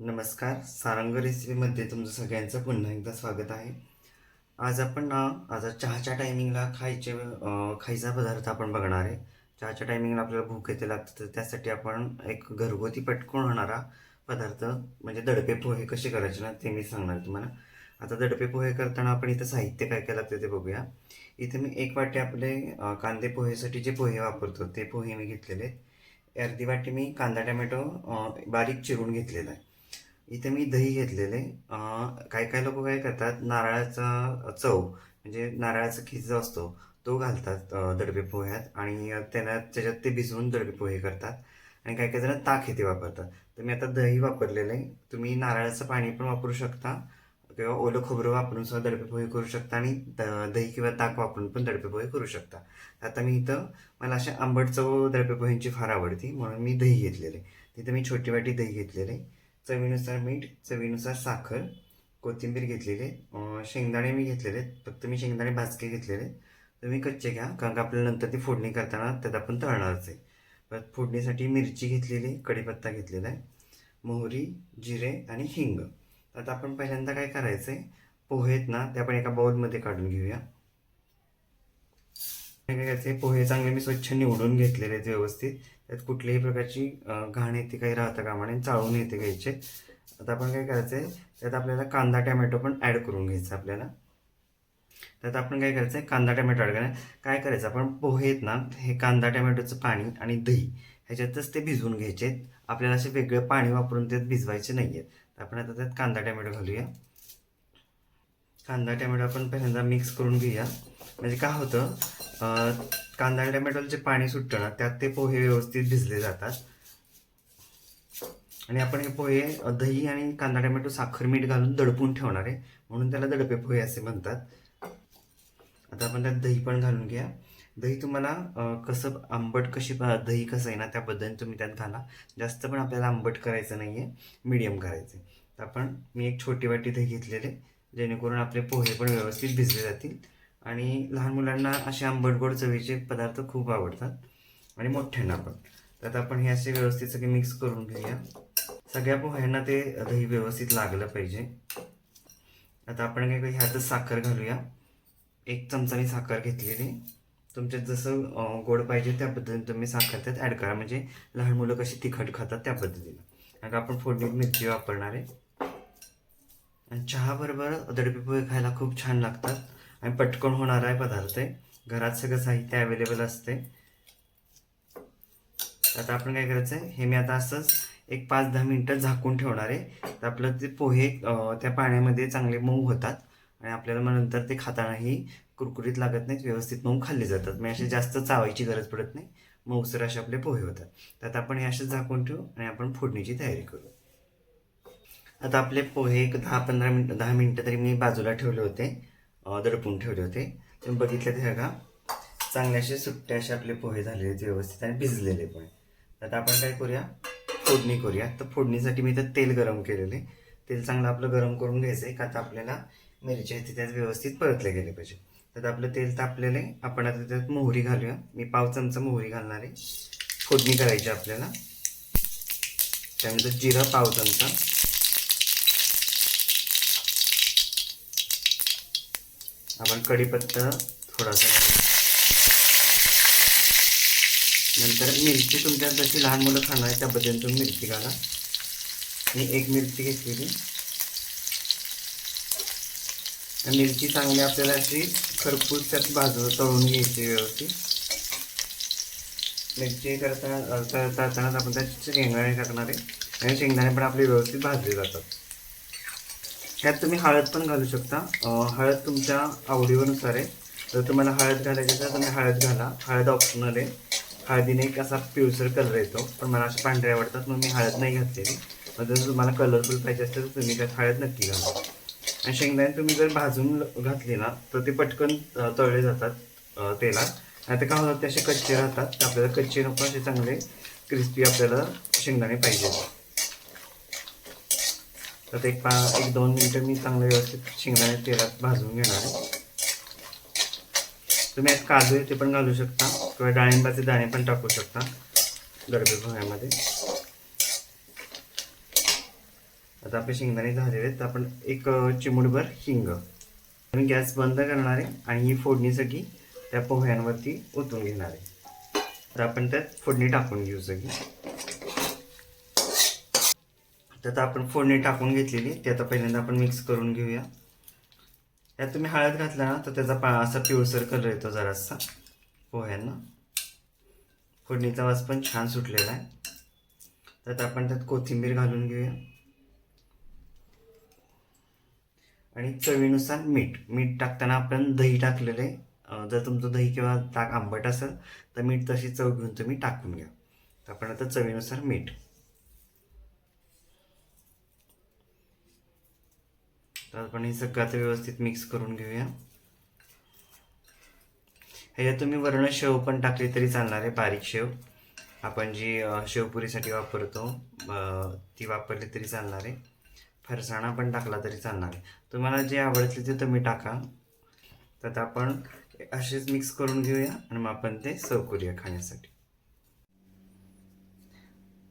नमस्कार. सारंग रेसिपीमध्ये तुमचं सगळ्यांचं पुन्हा एकदा स्वागत आहे. आज आपण ना आज चहाच्या टायमिंगला खायचे खायचा पदार्थ आपण बघणार आहे. चहाच्या टायमिंगला आपल्याला भूक येते लागतं तर त्यासाठी आपण एक घरगुती पटकन होणारा पदार्थ म्हणजे दडपे पोहे कसे करायचे ना ते मी सांगणार तुम्हाला. आता दडपे पोहे करताना आपण इथं साहित्य काय काय लागतं ते बघूया. इथे मी एक वाटी आपले कांदे पोहेसाठी जे पोहे वापरतो ते पोहे मी घेतलेले आहेत. अर्धी वाटी मी कांदा टमॅटो बारीक चिरून घेतलेला आहे. इथे मी दही घेतलेले अं, काही काही लोक काय करतात नारळाचा चव म्हणजे नारळाचा खीस जो असतो तो घालतात दडपे पोह्यात आणि त्यांना त्याच्यात ते भिजवून दडपे पोहे करतात. आणि काही काही जण ताक हे ते वापरतात. तर मी आता दही वापरलेलं आहे तुम्ही नारळाचं पाणी पण वापरू शकता किंवा ओलं खोबरं वापरून सुद्धा दडपे पोहे करू शकता आणि द- दही किंवा ताक वापरून पण दडपे पोहे करू शकता. आता मी इथं मला अशा आंबट चव दडपे पोह्यांची फार आवडती म्हणून मी दही घेतलेले तिथं मी छोटी वाटी दही घेतलेले चवीनुसार मीठ चवीनुसार साखर कोथिंबीर घेतलेली शेंगदाणे मी घेतलेले फक्त मी शेंगदाणे भाजके घेतलेले तुम्ही कच्चे घ्या कारण का आपल्याला नंतर ती फोडणी करताना त्यात आपण तळणारच आहे. परत फोडणीसाठी मिरची घेतलेली कढीपत्ता घेतलेला आहे. मोहरी जिरे आणि हिंग. आता आपण पहिल्यांदा काय करायचं आहे पोहे आहेत ना ते आपण एका बाउलमध्ये काढून घेऊया. काय करायचे पोहे चांगले मी स्वच्छ निवडून घेतलेले आहेत व्यवस्थित. त्यात कुठल्याही प्रकारची घाण येते काही राहता कामा नये चाळून येते घ्यायचे. आता आपण काय करायचं आहे त्यात आपल्याला कांदा टॅमॅटो पण ॲड करून घ्यायचा आपल्याला. त्यात आपण काय करायचं आहे कांदा टॅमॅटो ॲड करायचं. काय करायचं आपण पोहेत ना हे कांदा टॅमॅटोचं पाणी आणि दही ह्याच्यातच ते भिजवून घ्यायचे आहेत. आपल्याला असे वेगळं पाणी वापरून त्यात भिजवायचे नाही आहेत. तर आपण आता त्यात कांदा टॅमॅटो घालूया. कांदा टॅमॅटो आपण पहिल्यांदा मिक्स करून घेऊया. म्हणजे काय होतं कांदा आणि टमॅटोला जे पाणी सुटतं ना त्यात ते पोहे व्यवस्थित भिजले जातात. आणि आपण हे पोहे दही आणि कांदा टमॅटो साखर मीठ घालून दडपून ठेवणार आहे. म्हणून त्याला दडपे पोहे असे म्हणतात. आता आपण त्यात दही पण घालून घ्या दही तुम्हाला कसं आंबट कशी दही कसं आहे ना त्या पद्धतीने तुम्ही त्यात घाला. जास्त पण आपल्याला आंबट करायचं नाही आहे मिडियम करायचं आहे तर आपण मी एक छोटी वाटी दही घेतलेले जेणेकरून आपले पोहे पण व्यवस्थित भिजले जातील. आणि लहान मुलांना असे आंबट गोड चवीचे पदार्थ खूप आवडतात आणि मोठ्यांना पण. तर आता आपण हे असे व्यवस्थित सगळे मिक्स करून घेऊया. सगळ्या पोह्यांना ते दही व्यवस्थित लागलं पाहिजे. आता आपण काय करू ह्यातच साखर घालूया. एक चमचानी साखर घेतलेली. तुमच्यात जसं गोड पाहिजे त्या पद्धतीने तुम्ही साखर त्यात ॲड करा. म्हणजे लहान मुलं कशी तिखट खातात त्या पद्धतीनं. कारण का आपण फोडणीत मिरची वापरणार आहे. आणि चहाबरोबर दडपे पोहे खायला खूप छान लागतात. आणि पटकन होणार आहे पदार्थ. आहे घरात सगळं साहित्य अवेलेबल असते. आता आपण काय करायचं आहे हे मी आता असंच एक पाच दहा मिनटं झाकून ठेवणार आहे. तर आपलं ते पोहे त्या पाण्यामध्ये चांगले मऊ होतात. आणि आपल्याला मग नंतर ते खातानाही कुरकुरीत लागत नाहीत व्यवस्थित मऊ खाल्ले जातात. म्हणजे असे जास्त चावायची गरज पडत नाही. मऊसर असे आपले पोहे होतात. तर आता आपण हे असेच झाकून ठेवू आणि आपण फोडणीची तयारी करू. आता आपले पोहे एक दहा पंधरा मिनटं दहा मिनटं तरी मी बाजूला ठेवले होते. दडपून ठेवले होते. तुम्ही बघितले ते का चांगले असे सुट्टे असे आपले पोहे झालेले आहेत व्यवस्थित आणि भिजलेले पण. तर आता आपण काय करूया? फोडणी करूया. तर फोडणीसाठी मी तर तेल गरम केलेले. तेल चांगलं आपलं गरम करून घ्यायचं आहे. का आता आपल्याला मिरच्या आहेत त्यात व्यवस्थित परतले गेले पाहिजे. तर आपलं तेल तापलेलं. आहे आपण आता त्यात मोहरी घालूया. मी पाव चमचा मोहरी घालणार आहे. फोडणी करायची आपल्याला. त्यानंतर जिरा पाव चमचा. आपण कढीपत्ता थोडासा नंतर मिरची तुमच्या जशी लहान मुलं खाणार आहे त्याबद्दल तुम्ही मिरची घाला. मी एक मिरची घेतलेली. त्या मिरची चांगली आपल्याला अशी खरपूस त्यात भाजून तळून घ्यायची व्यवस्थित. मिरची करता तळ- तळतानाच आपण त्यात शेंगदाणे टाकणार आहे. आणि शेंगदाणे पण आपले व्यवस्थित भाजले जातात. ह्यात तुम्ही हळद पण घालू शकता. हळद तुमच्या आवडीनुसार आहे. जर तुम्हाला हळद घालायची तर तुम्ही हळद घाला. हळद ऑप्शनल आहे. हळदीने एक असा पिवसर कलर येतो. पण मला असे पांढरे आवडतात मग मी हळद नाही घातलेली. मग जर तुम्हाला कलरफुल पाहिजे असेल तर तुम्ही त्यात हळद नक्की घाला. आणि शेंगदाणे तुम्ही जर भाजून घातली ना तर ते पटकन तळले जातात तेलात. आणि ते काय होतात ते असे कच्चे राहतात. तर आपल्याला कच्चे नको असे चांगले क्रिस्पी आपल्याला शेंगदाणे पाहिजे तर एक पा एक दोन मिनटं मी चांगलं व्यवस्थित शेंगदाणे तेलात भाजून घेणार आहे. तुम्ही यात काजू आहे ते पण घालू शकता किंवा डाळिंबाचे दाणे पण टाकू शकता गडबे पोह्यामध्ये आता आपले शेंगदाणे झालेले आहेत. तर आपण एक चिमुडभर चिमूटभर हिंग. मी गॅस बंद करणार आहे आणि ही फोडणी सगळी त्या पोह्यांवरती ओतून घेणार आहे. तर आपण त्यात फोडणी टाकून घेऊ सगळी. तर आता आपण फोडणी टाकून घेतलेली. ते आता पहिल्यांदा आपण मिक्स करून घेऊया. यात तुम्ही हळद घातला ना तर त्याचा पा असा पिवळसर कलर येतो जरासा पोह्यांना. फोडणीचा वास पण छान सुटलेला आहे. तर आपण त्यात कोथिंबीर घालून घेऊया. आणि चवीनुसार मीठ. मीठ टाकताना आपण दही टाकलेलं आहे. जर तुमचं दही किंवा ताक आंबट असेल तर मीठ तशी चव घेऊन तुम्ही टाकून घ्या. तर आपण आता चवीनुसार मीठ. तर आपण हे सगळं आता व्यवस्थित मिक्स करून घेऊया. ह्याच्यात तुम्ही वर्ण शेव पण टाकली तरी चालणार आहे बारीक शेव. आपण जी शेवपुरीसाठी वापरतो ती वापरली तरी चालणार आहे. फरसाणा पण टाकला तरी चालणार आहे. तुम्हाला जे आवडते ते तुम्ही टाका. तर आपण असेच मिक्स करून घेऊया आणि मग आपण ते सर्व करूया खाण्यासाठी.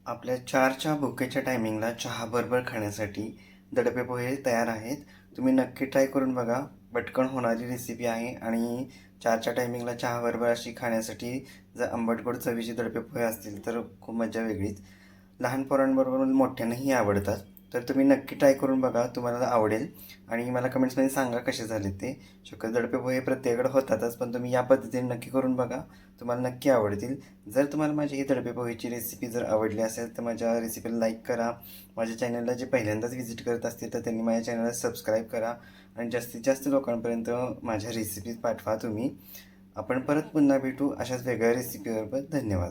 आपल्या चारच्या भुकेच्या टायमिंगला चहा बरोबर खाण्यासाठी दडपे पोहे तयार आहेत. तुम्ही नक्की ट्राय करून बघा. पटकन होणारी रेसिपी आहे आणि चारच्या टायमिंगला चहा बरोबर अशी खाण्यासाठी जर आंबटगोड चवीचे दडपे पोहे असतील तर खूप मजा वेगळीच. लहान पोरांबरोबर मोठ्यांनाही आवडतात. तर तुम्ही नक्की ट्राय करून बघा तुम्हाला आवडेल. आणि मला कमेंट्समध्ये सांगा कसे झाले ते. शक्यतो दडपे पोहे प्रत्येकाकडे होतातच पण तुम्ही या पद्धतीने नक्की करून बघा. तुम्हाला नक्की आवडतील. जर तुम्हाला माझी ही दडपे पोहेची रेसिपी जर आवडली असेल तर माझ्या रेसिपीला लाईक करा. माझ्या चॅनलला जे पहिल्यांदाच व्हिजिट करत असतील तर त्यांनी माझ्या चॅनलला सबस्क्राईब करा. आणि जास्तीत जास्त लोकांपर्यंत माझ्या रेसिपीज पाठवा तुम्ही. आपण परत पुन्हा भेटू अशाच वेगळ्या रेसिपीबरोबर धन्यवाद.